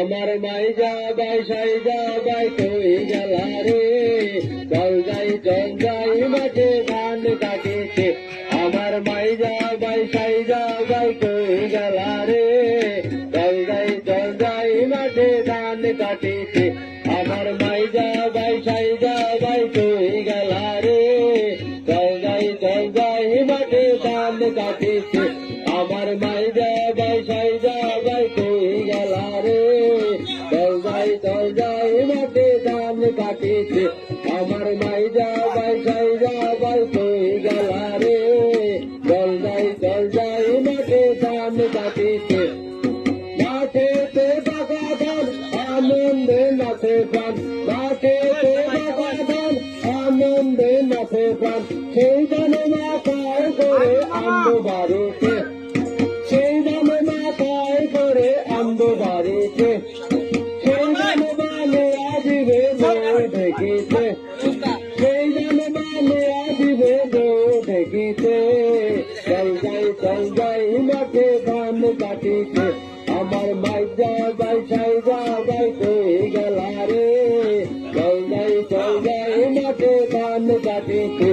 আমার মাই যা, বাই সাই যা, বাই কই গেলা রে? জল যাই জল যাই মাঠে ধান কাটিছে। আমার মাই যা, বাই সাই যা, বাই কই গেলা রে? জল যাই জল যাই মাঠে ধান কাটিছে। আমার ধান কাটিছে মাঠে তে টাকা ধান আনন্দে নাচে প্রাণ মাঠে তে আনন্দে নাচে প্রাণ সেই জানে মাথায় করে আনন্দ বাড়িতে। সেই দামে মাথায় করে কাটিতে আমার মাই যা যাই সাই যা যাই কই গেলা রে। চল যাই চল যাই, মাঠে ধান কাটিতে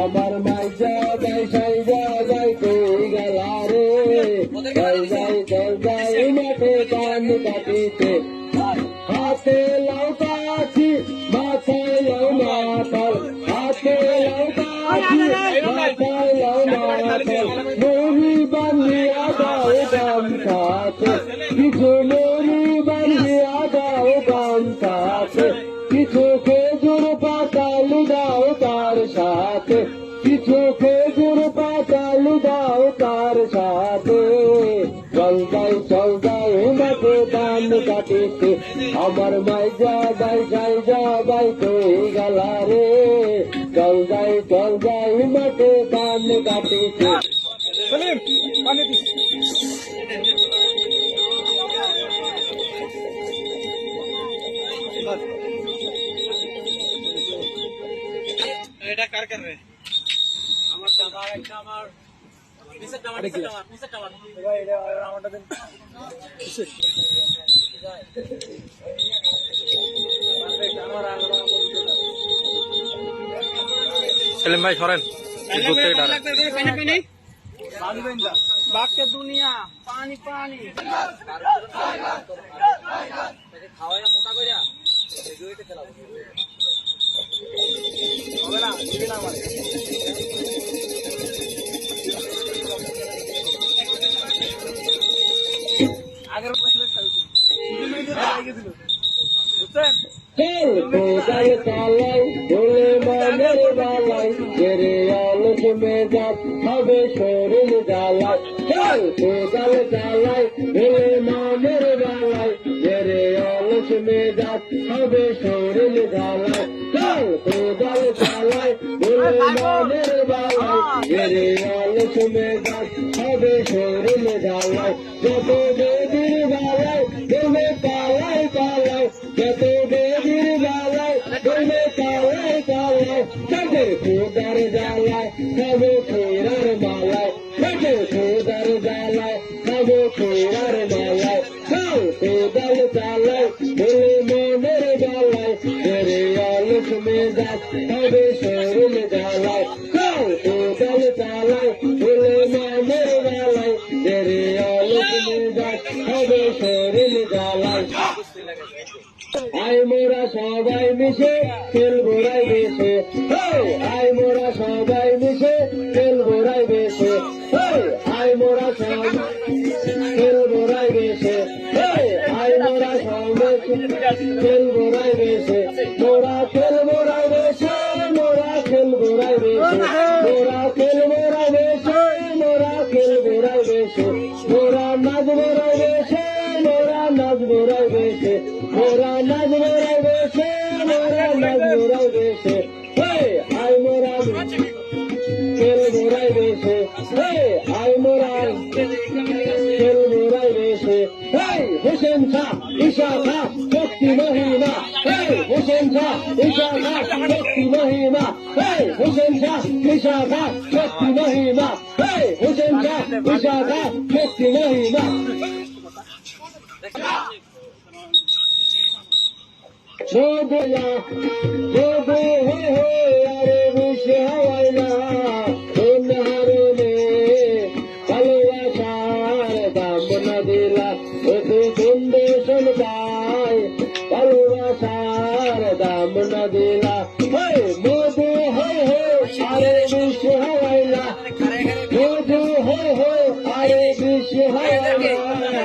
আমার মাই যা যাই সাই সাথে চল যাই চল যাই মাঠে ধান কাটিতে। আমার মাই যা বাই যাই যা বাই কই গেলা রে? চল যাই চল যাই মাঠে ধান কাটিতে। পানি এটা কার কার রে? আমার জামা একটা আমার সেলিম ভাই সরেন। দুনিয়া পানি পানি। খাওয়াইয়া মোটা কইরা খেলাবো না? কোদাল চালাই বলে মনের বালাই জেরে আলস মেজাজ হবে শরীর জ্বালাই কোদাল চালাই বলে মনের বালাই জেরে আলস মেজাজ হবে শরীর জ্বালাই কোদাল চালাই বলে মনের বালাই জেরে আলস মেজাজ হবে শরীর জ্বালাই যত খোদার জ্বালায় সবে খোরার মালায়। তাদের খোদার জ্বালায় সবে খোরার মালায়। চল কোদাল চালায় বলে মনের জ্বালায় তেরে আলোক মেজাজ সবে শরীর জ্বালায়। চল কোদাল চালায় বলে মনের জ্বালায় তেরে আলোক মেজাজ সবে শরীর জ্বালায়। আই মোরা সবাই মিশে তেল আই মোরা তেল ঘোরাই বেশে আই মোরা তেল ঘোরাই বেশে মোরা ঘোরাই বেশে মোরা তেল ঘোরাই বেশে মোরা তেল ঘোরাই বেশে মোরা তেল ঘোরাই বেশে মোরা নাচ ঘোরাই বেশে মোরা নাচ ঘোরাই বেশে মোরা নাচ মোরা তেল ঘোরাই বেশে হুসেন শাহ ঈশা শাহ শক্তি মহিমা হুসেন শাহ ঈশা শাহ শক্তি মহিমা হুসেন শাহ ঈশা শাহ শক্তি মহিমা হুসেন শাহ বিশাখা শক্তি মহিমা শোধলা শোধ হে হে আরে সুন্দর পাই ভালোবাসার দাম না দিলা। হে মধু হে হে আরে বিষ হাওয়াইলা মধু হে হে আরে বিষ হাওয়াইলা